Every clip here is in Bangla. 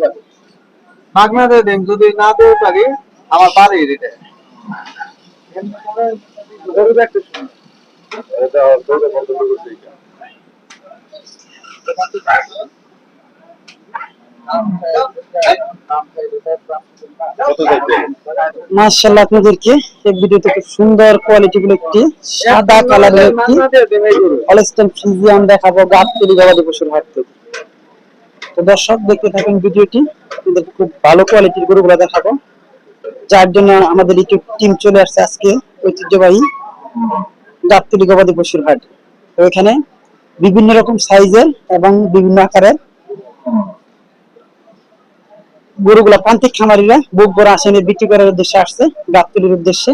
পারে। মাগনা দিয়ে দিন যদি না দিতে পারি আমার বাড়ি দিতে। কত চাইতে মাশাআল্লাহ, আপনাদেরকে এই ভিডিওতে খুব সুন্দর কোয়ালিটি গুলো একটি সাদা কালারের একটি হলস্টেন ফ্রিজিয়ান দেখাবো গাবতলি গবাদি পশুর হাট থেকে। তো দর্শক, দেখতে থাকেন ভিডিওটি। আপনাদেরকে খুব ভালো কোয়ালিটির গরুগুলো দেখাবো। যার জন্য আমাদের ইউটিউব টিম চলে আসছে আজকে ঐতিহ্যবাহী গাবতলি গবাদি পশুর হাট। তো এখানে বিভিন্ন রকম সাইজের এবং বিভিন্ন আকারের গরুগুলা প্রান্তিক খামারিরা বুক ভরা আসেনি, বিক্রি করার উদ্দেশ্যে আসছে, গাবতলির উদ্দেশ্যে।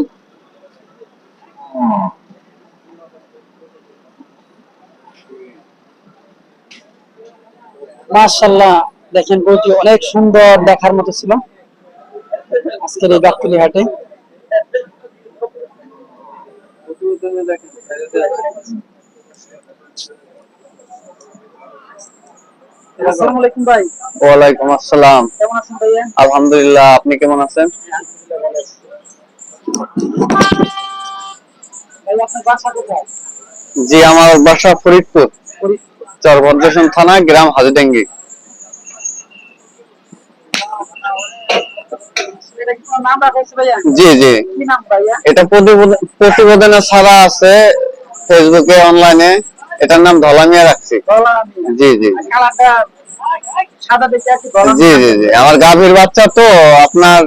মাশাল্লাহ দেখেন গরুটি অনেক সুন্দর দেখার মতো ছিল। আজকের এই গাবতলি হাটে। আসসালামু আলাইকুম ভাই। ওয়ালাইকুম আসসালাম। কেমন আছেন ভাইয়া? আলহামদুলিল্লাহ আপনি কেমন আছেন? জি আমার বাসা ফরিদপুর চরভদ্রেশন থানা গ্রাম হাজিডাঙ্গি। জি জি। এটা প্রতিবেদন- ছাড়া আছে ফেসবুকে অনলাইনে এটার নাম ধলামিয়া রাখছি। জি জি। জি জি জি আমার গাভীর বাচ্চা তো আপনার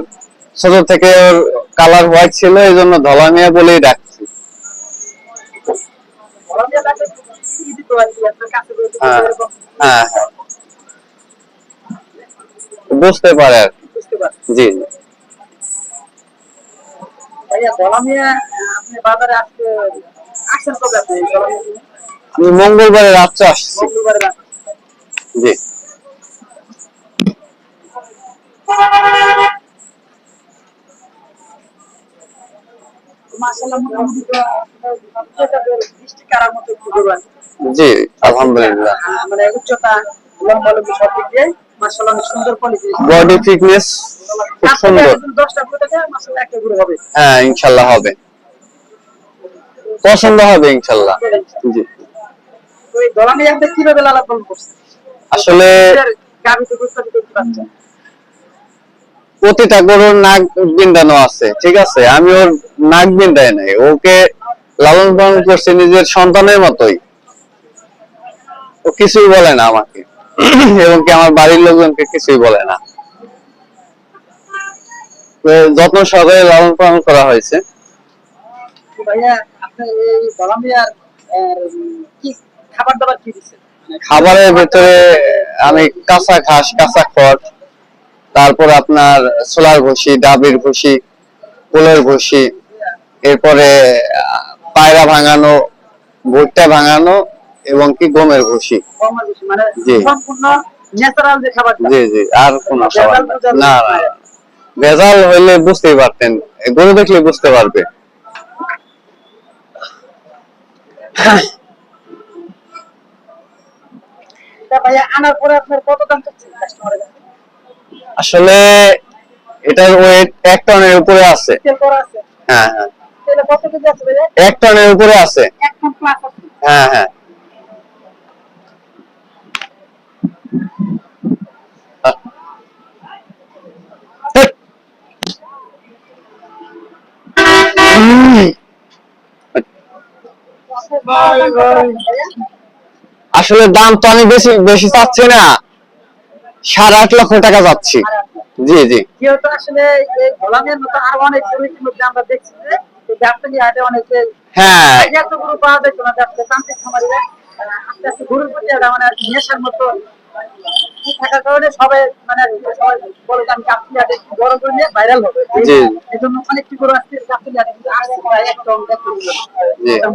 ছোট থেকে ওর কালার হোয়াইট ছিল এই জন্য ধলামিয়া বলেই রাখছি গলা দিয়ে দেখে কি দিতে পারি আপনার কাছে বলে দিতে হ্যাঁ হ্যাঁ হ্যাঁ। বুঝতে পারে আর। জি জি? আমি মঙ্গলবারে রাত্রে আসছি। জি মাশাআল্লাহ মোটামুটি তো আপনাদের বৃষ্টি কারার মতো একটু গরু আছে। জি আলহামদুলিল্লাহ। মানে উচ্চতা লম্বা লম্বি সব দিক দিয়ে মাশাআল্লাহ সুন্দর কোয়ালিটি বডি ফিটনেস খুব সুন্দর। দশটা গরু মাশাআল্লাহ একটা গরু হবে। হ্যাঁ ইনশাল্লাহ হবে। পছন্দ হবে ইনশাল্লাহ জি। তো এই গলা আপনি কীভাবে লালন পালন করছেন? আসলে তো প্রতিটা গরুর নাক বিন্দানো আছে ঠিক আছে? আমি ওর নাক বিন্দাই নাই। ওকে লালন পালন করছি নিজের সন্তানের মতোই। ও কিছুই বলে না আমাকে। এবং কি আমার বাড়ির লোকজনকে কিছুই বলে না। যত্ন সহকারে লালন পালন করা হয়েছে। খাবারের ভেতরে আমি কাঁচা ঘাস কাঁচা খড় তারপর আপনার সোলার ভুসি ডাবের ভুসি কুলের ভুসি এরপরে পায়রা ভাঙানো ভুট্টা ভাঙানো এবং কি গমের ভুসি। মানে জি। জি জি আর কোন না। ভেজাল হইলে বুঝতেই পারতেন। গরু দেখলে বুঝতে পারবে। আনার পরে আপনার কত দাম আসলে এটার ওয়েট এক টনের উপরে আছে। হ্যাঁ হ্যাঁ। এক টনের উপরে আছে। এক টন প্লাস আছে। হ্যাঁ হ্যাঁ। আসলে দাম তো অনেক বেশি বেশি চাচ্ছি না। সাড়ে আট লক্ষ টাকা যাচ্ছি। জি জি। যেহেতু আসলে মতো আরও অনেক গরু আমরা দেখছি যে এই ব্যবসায়ী হাটে অনেকে হ্যাঁ। গরু পাওয়া যেত না ব্যবসা তান্ত্রিক খামারিরা আহ, আস্তে আস্তে গরুর প্রতি একটা মানে নেশার মতো থাকার কারণে সবাই মানে সবাই বলে আমি কাপড়ি হাটে বড় করে নিয়ে ভাইরাল হবে। জি। এই জন্য অনেকটি আসছে কাপড়ি হাটে কিন্তু আসছে প্রায় এক টন এক টন করে। জি। তো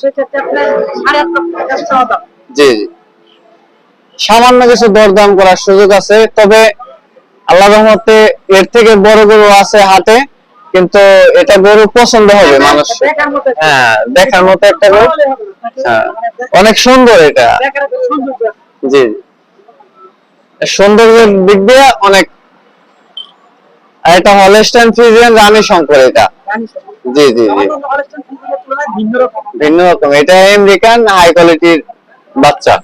সেক্ষেত্রে আপনার সাড়ে আট লক্ষ টাকা জি জি। সামান্য কিছু দরদাম করার সুযোগ আছে। তবে আল্লাহ রহমতে এর থেকে বড় গরু আছে হাটে কিন্তু এটা গরু পছন্দ হবে মানুষ হ্যাঁ দেখার মতো একটা গরু। হ্যাঁ অনেক সুন্দর এটা। জি। সৌন্দর্যের দিক দিয়ে অনেক। এটা হলস্টাইন ফ্রিজিয়ান রানী শঙ্কর এটা। জি জি জি। ভিন্ন রকম। এটা আমেরিকান হাই কোয়ালিটির বাচ্চা।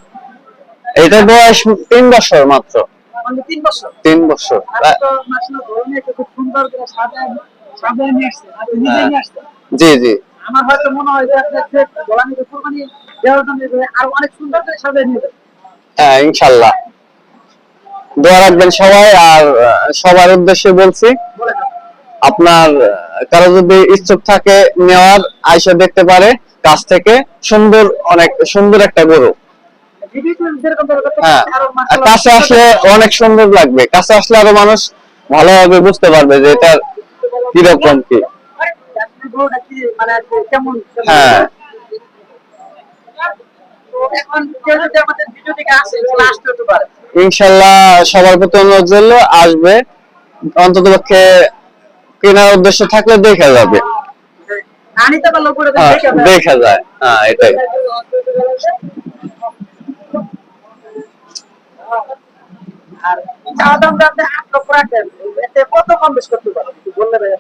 এটা বয়স তিন বছর মাত্র। মানে তিন বছর? জি জি। আমার হয়তো মনে হয় যে আরও অনেক সুন্দর করে সাজিয়ে নিয়ে হ্যাঁ ইনশাল্লাহ দোয়া রাখবেন সবাই আর সবার উদ্দেশ্যে বলছি আপনার কারও যদি ইচ্ছুক থাকে নেওয়ার আইসা দেখতে পারে কাছ থেকে। সুন্দর অনেক সুন্দর একটা গরু ভিডিওতে যেরকম ধরে করতে হ্যাঁ আর কাছে আসলে অনেক সুন্দর লাগবে কাছে আসলে আরও মানুষ ভালোভাবে বুঝতে পারবে যে এটার কীরকম কি? হ্যাঁ। ইনশাল্লাহ সবার প্রতি অনুরোধ রইল আসবে অন্তত পক্ষে কেনার উদ্দেশ্য থাকলে দেখা যাবে হ্যাঁ, দেখে যাবে। দেখা যায় হ্যাঁ এটাই আর আট লক্ষ এতে কত কম বেশ করতে বললে ভাই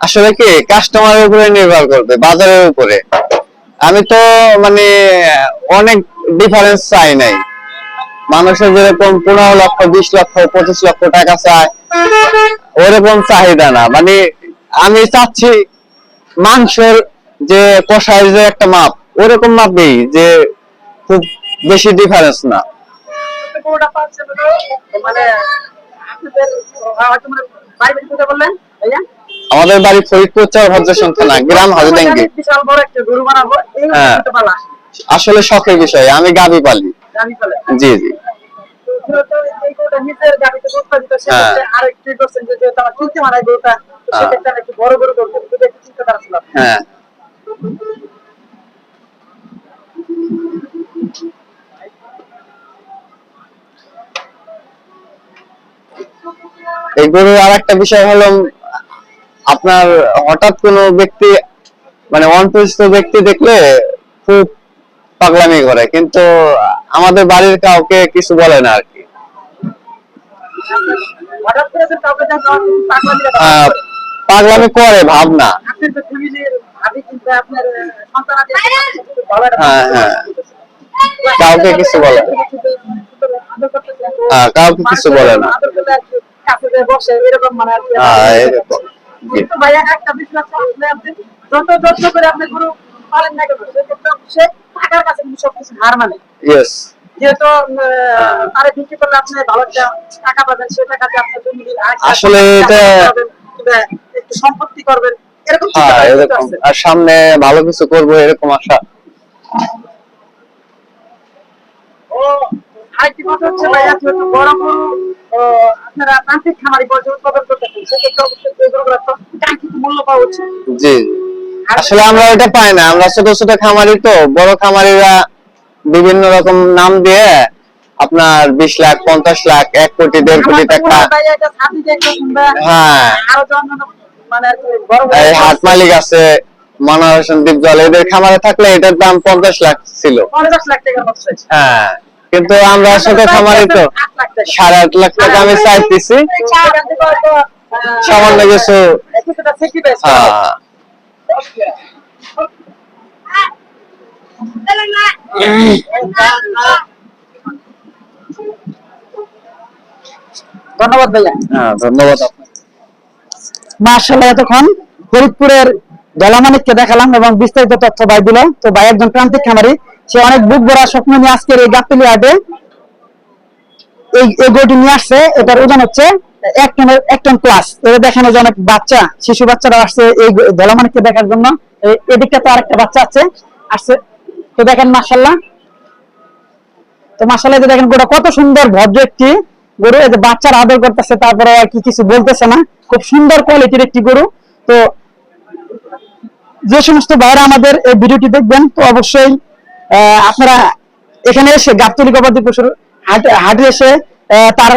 আসলে কি কাস্টমারের উপরে নির্ভর করবে, বাজারের উপরে। আমি তো মানে অনেক ডিফারেন্স চাই নাই। মানুষের যেরকম পনেরো লক্ষ, বিশ লক্ষ, পঁচিশ লক্ষ টাকা চায়, ওরকম চাহিদা না। মানে আমি চাচ্ছি মাংসের যে কষায় যে একটা মাপ, ওরকম মাপ নেই যে খুব বেশি ডিফারেন্স না। মানে আমাদের বাড়ি ফরিদপুর চার ভদ্র থানা গ্রাম হাজিডাঙ্গি বিশাল বড় একটা গরু বানাবো এই হ্যাঁ। আসলে শখের বিষয় আমি গাবি পালি। জি জি। হ্যাঁ। এই গরুর আর একটা বিষয় হলো আপনার হঠাৎ কোনো ব্যক্তি মানে অনপরিচিত ব্যক্তি দেখলে খুব পাগলামি করে কিন্তু আমাদের বাড়ির কাউকে কিছু বলে না আর কি হঠাৎ করে যে কাউকে দেখো পাগলা দিলে আহ, পাগলামি করে ভাবনা হ্যাঁ, হ্যাঁ। কাউকে কিছু বলে না। হ্যাঁ, কাউকে কিছু বলে না। আদর করতে আর কি কাছে বসে এরকম মানে আর কি এরকম। জি। কিন্তু ভাইয়া একটা বিশ্বাস আসলে আপনি যত যত্ন করে আপনি গরু পালেন না কেন সে টাকার কাছে কিন্তু সবকিছু হার মানে ইয়েস যেহেতু তারে বিক্রি করলে আপনি ভালো একটা টাকা পাবেন সে টাকাতে আপনি জমি আসলে এটা- একটু সম্পত্তি করবেন এরকম হ্যাঁ। আর সামনে ভালো কিছু করব এরকম আশা ও আরেকটি কথা হচ্ছে ভাইয়া যেহেতু বড় গরু ও, আপনারা প্রান্তিক খামারি পর্যায়ে উৎপাদন করতেছেন সেক্ষেত্রে অবশ্যই এই গরুগুলো তো কাঙ্ক্ষিত মূল্য পাওয়া উচিত। জি। আসলে আমরা এটা পাই না আমরা ছোট ছোট খামারি তো বড় খামারিরা বিভিন্ন রকম নাম দিয়ে আপনার বিশ লাখ পঞ্চাশ লাখ এক কোটি দেড় কোটি মনে টাকা হয় মানে হাট মালিক আছে মনোহর হোসেন দীপজল এদের খামারে থাকলে এটার দাম পঞ্চাশ লাখ ছিল। পঞ্চাশ লাখ চাইছে। হ্যাঁ। কিন্তু আমরা আসলে খামারি তো। সাড়ে আট লাখ টাকা আমি চাইতেছি। সামান্য কিছু। হ্যাঁ। ধন্যবাদ ভাইয়া। হ্যাঁ ধন্যবাদ। মার্শাল্লাহ এতক্ষণ ফরিদপুরের দলামানিককে দেখালাম এবং বিস্তারিত তথ্য ভাই দিল। তো ভাই একজন প্রান্তিক খামারি সে অনেক বুক ভরা স্বপ্ন নিয়ে আজকের এই গাপিলি এই গরুটি নিয়ে আসছে। এটার ওজন হচ্ছে এক টনের এক টন প্লাস এটা দেখানো যে অনেক বাচ্চা, শিশু বাচ্চারা আসছে এই দেখার জন্য। এদিকটা তো আরেকটা বাচ্চা আছে, আসছে। তো দেখেন মার্শাল্লাহ তো মাসাল্লাহ দেখেন গোটা কত সুন্দর ভদ্র একটি গরু। এই যে বাচ্চার আদর করতেছে, তারপরে আর কি কিছু বলতেছে না। খুব সুন্দর কোয়ালিটির একটি গরু। তো যে সমস্ত ভাইরা আমাদের এই ভিডিওটি দেখবেন, তো অবশ্যই আপনারা এখানে এসে গাবতলি গবাদি পশুর হাটে এসে তার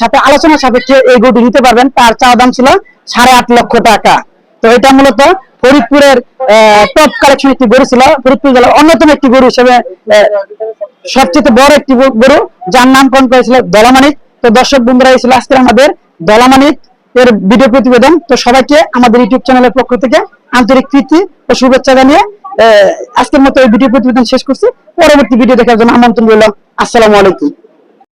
সাথে আলোচনা সাপেক্ষে এই গরুটি নিতে পারবেন। তার চা দাম ছিল সাড়ে আট লক্ষ টাকা। তো এটা মূলত ফরিদপুরের টপ কালেকশন একটি গরু ছিল। ফরিদপুর জেলার অন্যতম একটি গরু হিসেবে সবচেয়ে বড় একটি গরু, যার নামকরণ করেছিল দলামানিক। তো দর্শক বন্ধুরা, এই আজকে আমাদের দলামানিক এর ভিডিও প্রতিবেদন। তো সবাইকে আমাদের ইউটিউব চ্যানেলের পক্ষ থেকে আন্তরিক প্রীতি ও শুভেচ্ছা জানিয়ে আজকের মতো এই ভিডিও প্রতিবেদন শেষ করছি। পরবর্তী ভিডিও দেখার জন্য আমন্ত্রণ রইল। আসসালামু আলাইকুম।